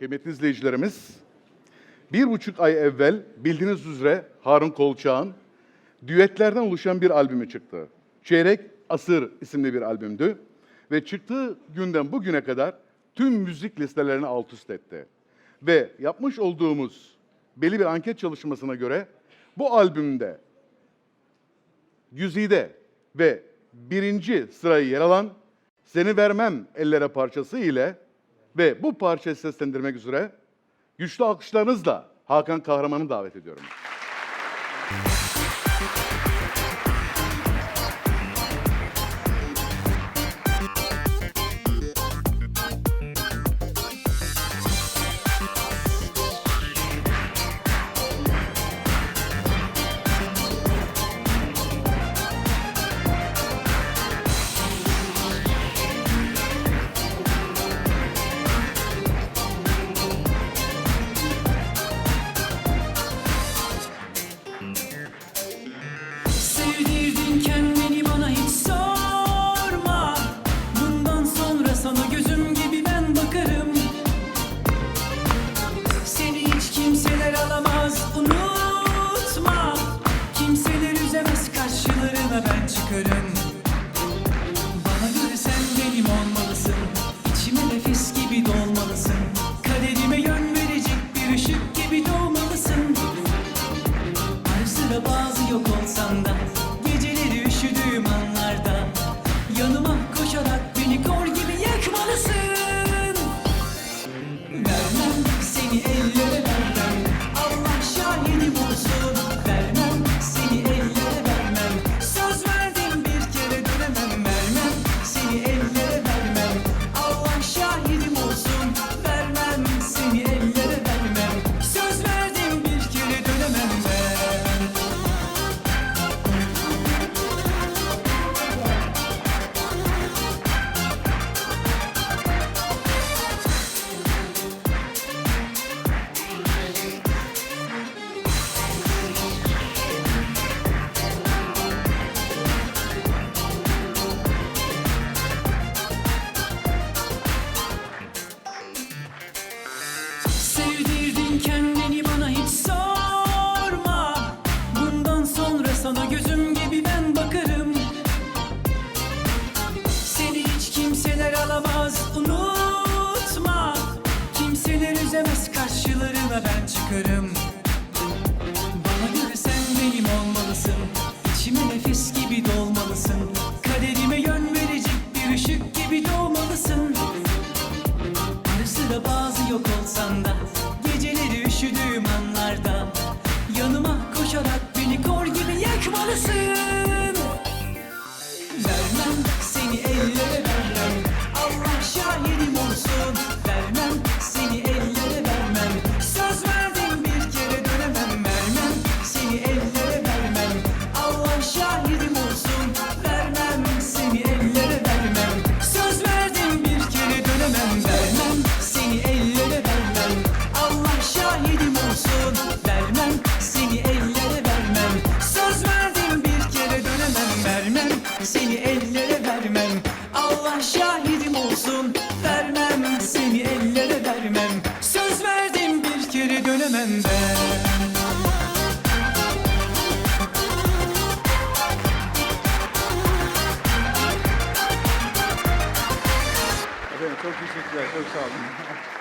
Kıymetli izleyicilerimiz, bir buçuk ay evvel bildiğiniz üzere Harun Kolçak'ın düetlerden oluşan bir albümü çıktı. Çeyrek Asır isimli bir albümdü ve çıktığı günden bugüne kadar tüm müzik listelerini alt üst etti. Ve yapmış olduğumuz belli bir anket çalışmasına göre bu albümde Güzide ve birinci sırayı yer alan Seni Vermem Ellere parçası ile ve bu parçayı seslendirmek üzere güçlü alkışlarınızla Hakan Kahraman'ı davet ediyorum. Kendini bana hiç sorma. Bundan sonra sana gözüm gibi ben bakarım. Seni hiç kimseler alamaz unutma. Kimseler üzemez karşılarına ben çıkarım alamaz unutma Kimseler üzemez karşılarına ben çıkarım. Bana göre sen benim olmalısın İçime nefes gibi dolmalısın. Kaderime yön verecek bir ışık gibi doğmalısın. Ara sıra bazı yok olsan da seni ellere vermem. Allah şahidim olsun Vermem. Seni ellere vermem. Söz verdim bir kere dönemem ben. Efendim çok teşekkürler, çok sağ olun.